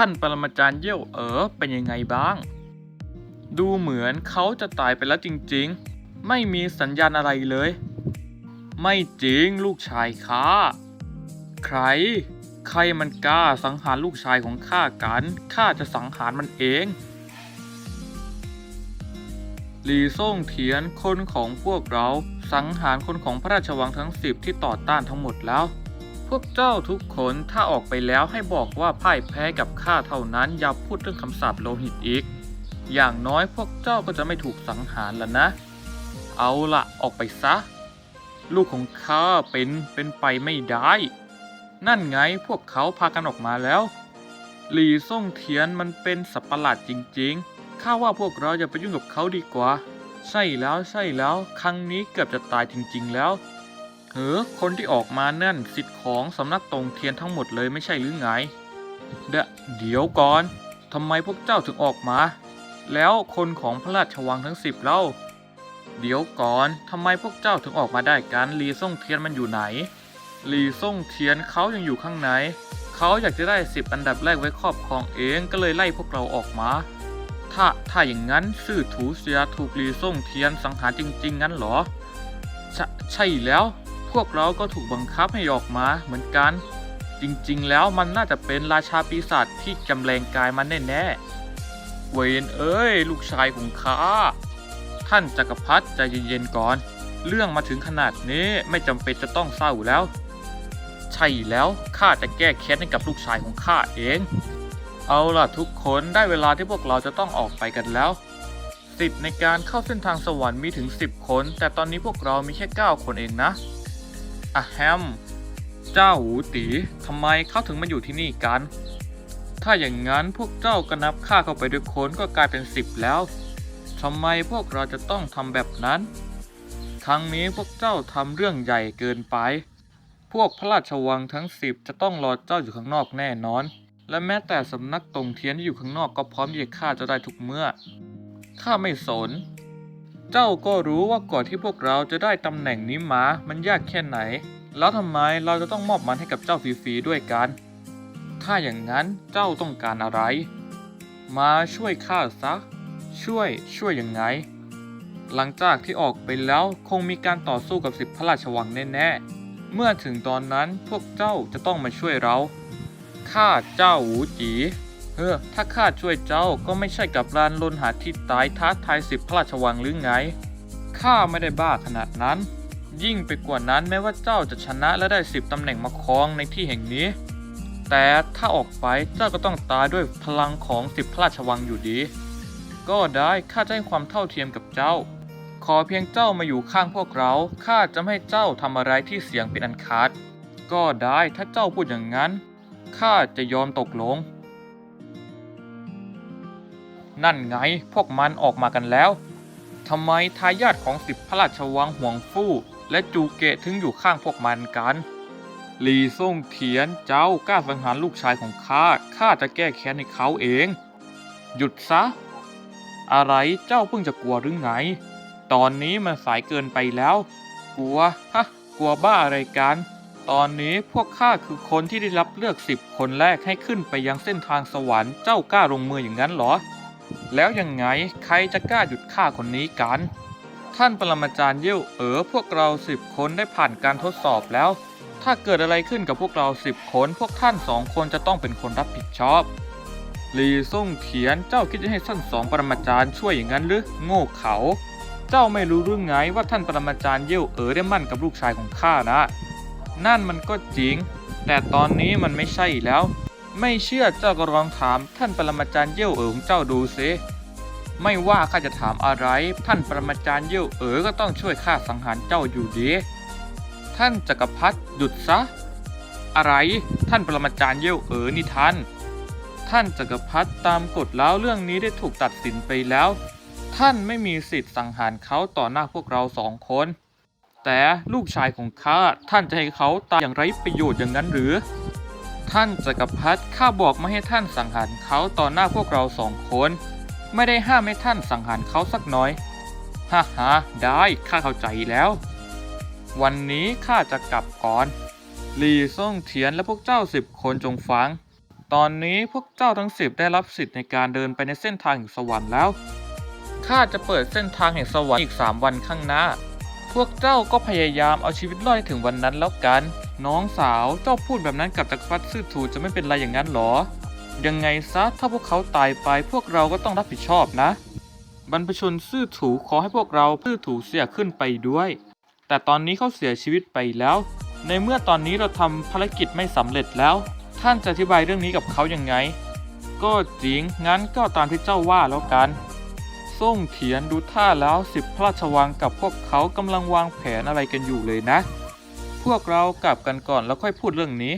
ท่านปรมาจารย์เย่ยวเอ๋อเป็นยังไงบ้าง ดูเหมือนเขาจะตายไปแล้วจริงๆ ไม่มีสัญญาณอะไรเลย ไม่จริงลูกชายข้าใคร ใครมันกล้าสังหารลูกชายของข้ากันข้าจะสังหารมันเองหลีซ่งเทียนคนของพวกเราสังหารคนของพระราชวังทั้งสิบที่ต่อต้านทั้งหมดแล้ว พวกเจ้าทุกคนถ้าออกไปแล้วให้บอกว่าพ่ายแพ้กับข้าเท่านั้นอย่าพูดเรื่องคำสาปโลหิตอีก อย่างน้อยพวกเจ้าก็จะไม่ถูกสังหารแล้วนะ เอาละออกไปซะ ลูกของข้าเป็นเป็นไปไม่ได้ นั่นไงพวกเขาพากันออกมาแล้ว หลี่ซ่งเทียนมันเป็นสัตว์ประหลาดจริงๆข้าว่าพวกเราอย่าไปยุ่งกับเขาดีกว่า ใช่แล้วใช่แล้ว ครั้งนี้เกือบจะตายจริง ๆ แล้ว เฮ้อคนที่ออกมานั่นสิทธิ์ของสำนักตรงเทียนทั้งหมดเลยไม่ใช่หรือไง เดะเดี๋ยวก่อนทำไมพวกเจ้าถึงออกมา แล้วคนของพระราชวังทั้งสิบเล่า เดี๋ยวก่อนทำไมพวกเจ้าถึงออกมาได้กันลีซ่งเทียนมันอยู่ไหนลีซ่งเทียนเขายังอยู่ข้างในเขาอยากจะได้สิบอันดับแรกไว้ครอบครองเองก็เลยไล่พวกเราออกมา ถ้าถ้าอย่างนั้นซื่อถูเสียถูกลีซ่งเทียนสังหารจริง ๆ งั้นเหรอ ใชใช่แล้ว พวกเราก็ถูกบังคับให้ออกมาเหมือนกัน จริงๆ แล้วมันน่าจะเป็นราชาปีศาจที่จำแรงกายมันแน่ๆ เวนเอ้ย ลูกชายของข้า ท่านจักรพรรดิใจเย็นๆก่อน เรื่องมาถึงขนาดนี้ไม่จำเป็นจะต้องเศร้าแล้ว ใช่แล้วข้าจะแก้แค้นให้กับลูกชายของข้าเอง เอาล่ะทุกคนได้เวลาที่พวกเราจะต้องออกไปกันแล้วสิทธิ์ในการเข้าเส้นทางสวรรค์มีถึง 10 คน แต่ตอนนี้พวกเรามีแค่ 9 คนเองนะ อะแฮม เจ้าหูตีทำไมเขาถึงมาอยู่ที่นี่กัน ถ้าอย่างนั้นพวกเจ้าก็นับค่าเข้าไปด้วยคนก็กลายเป็น10แล้วทำไมพวกเราจะต้องทำแบบนั้น ครั้งนี้พวกเจ้าทำเรื่องใหญ่เกินไป พวกพระราชวังทั้งสิบจะต้องรอเจ้าอยู่ข้างนอกแน่นอน และแม้แต่สำนักตรงเทียนที่อยู่ข้างนอกก็พร้อมที่จะฆ่าเจ้าได้ทุกเมื่อ ข้าไม่สน เจ้าก็รู้ว่าก่อนที่พวกเราจะได้ตำแหน่งนี้มา มันยากแค่ไหน แล้วทำไมเราจะต้องมอบมันให้กับเจ้าฟรีๆด้วยกัน ถ้าอย่างนั้นเจ้าต้องการอะไร มาช่วยข้าซะ ช่วยช่วยยังไง หลังจากที่ออกไปแล้วคงมีการต่อสู้กับสิบพระราชวังแน่ๆ เมื่อถึงตอนนั้นพวกเจ้าจะต้องมาช่วยเรา ข้าเจ้าหูจี เฮ้อถ้าข้าช่วยเจ้าก็ไม่ใช่กับรานลนหาที่ตายท้าทายสิบพระราชวังหรือไง ข้าไม่ได้บ้าขนาดนั้น ยิ่งไปกว่านั้นแม้ว่าเจ้าจะชนะและได้สิบตำแหน่งมาครองในที่แห่งนี้ แต่ถ้าออกไปเจ้าก็ต้องตายด้วยพลังของสิบพระราชวังอยู่ดี ก็ได้ข้าจะให้ความเท่าเทียมกับเจ้า ขอเพียงเจ้ามาอยู่ข้างพวกเราข้าจะไม่ให้เจ้าทำอะไรที่เสี่ยงเป็นอันขาด ก็ได้ถ้าเจ้าพูดอย่างนั้นข้าจะยอมตกลง นั่นไงพวกมันออกมากันแล้ว ทำไมทายาทของสิบพระราชวังห่วงฟู่และจูเกะถึงอยู่ข้างพวกมันกัน หลีซ่งเทียนเจ้ากล้าสังหารลูกชายของข้า ข้าจะแก้แค้นให้เขาเอง หยุดซะ อะไรเจ้าเพิ่งจะกลัวหรือไง ตอนนี้มันสายเกินไปแล้ว กลัว ฮะ กลัวบ้าอะไรกัน ตอนนี้พวกข้าคือคนที่ได้รับเลือกสิบคนแรกให้ขึ้นไปยังเส้นทางสวรรค์ เจ้ากล้าลงมืออย่างนั้นเหรอ แล้วยังไงใครจะกล้าหยุดฆ่าคนนี้กัน ท่านปรมาจารย์เย่ยวเอ๋อพวกเราสิบคนได้ผ่านการทดสอบแล้ว ถ้าเกิดอะไรขึ้นกับพวกเราสิบคนพวกท่านสองคนจะต้องเป็นคนรับผิดชอบหลีซ่งเทียนเจ้าคิดจะให้ท่านสองปรมาจารย์ช่วยอย่างนั้นหรือโง่เขา เจ้าไม่รู้เรื่องไงว่าท่านปรมาจารย์เย่ยวเอ๋อได้มั่นกับลูกชายของข้านะ นั่นมันก็จริง แต่ตอนนี้มันไม่ใช่แล้ว ไม่เชื่อเจ้าก็ลองถามท่านปรมาจารย์เย่ยวเอ๋อของเจ้าดูสิไม่ว่าข้าจะถามอะไร ท่านปรมาจารย์เย่ยวเอ๋อก็ต้องช่วยข้าสังหารเจ้าอยู่ดี ท่านจักรพรรดิหยุดซะ อะไรท่านปรมาจารย์เย่ยวเอ๋อนี่ท่าน ท่านจักรพรรดิตามกฎแล้วเรื่องนี้ได้ถูกตัดสินไปแล้ว ท่านไม่มีสิทธิ์สังหารเขาต่อหน้าพวกเราสองคน แต่ลูกชายของข้าท่านจะให้เขาตายอย่างไร้ประโยชน์อย่างนั้นหรือ ท่านจักรพรรดิข้าบอกไม่ให้ท่านสังหารเขาต่อหน้าพวกเราสองคน ไม่ได้ห้ามให้ท่านสังหารเขาสักน่อยฮ่าฮ่าได้ข้าเข้าใจแล้ว วันนี้ข้าจะกลับก่อนหลีซ่งเทียนและพวกเจ้าสิบคนจงฟัง ตอนนี้พวกเจ้าทั้งสิบได้รับสิทธิ์ในการเดินไปในเส้นทางแห่งสวรรค์แล้วข้าจะเปิดเส้นทางแห่งสวรรค์อีก3วันข้างหน้า พวกเจ้าก็พยายามเอาชีวิตรอดถึงวันนั้นแล้วกัน น้องสาวเจ้าพูดแบบนั้นกับจักรพรรดิซื่อถูจะไม่เป็นไรอย่างนั้นหรอ ยังไงซะถ้าพวกเขาตายไปพวกเราก็ต้องรับผิดชอบนะ บรรพชนซื่อถูขอให้พวกเราซื่อถูเสียขึ้นไปด้วย แต่ตอนนี้เขาเสียชีวิตไปแล้ว ในเมื่อตอนนี้เราทำภารกิจไม่สำเร็จแล้ว ท่านจะอธิบายเรื่องนี้กับเขายังไง ก็จริงงั้นก็ตามที่เจ้าว่าแล้วกันส่งเถียนดูท่าแล้วสิบพระราชวังกับพวกเขากำลังวางแผนอะไรกันอยู่เลยนะ วกเรากลับกันก่อนแล้วค่อยพูดเรื่องนี้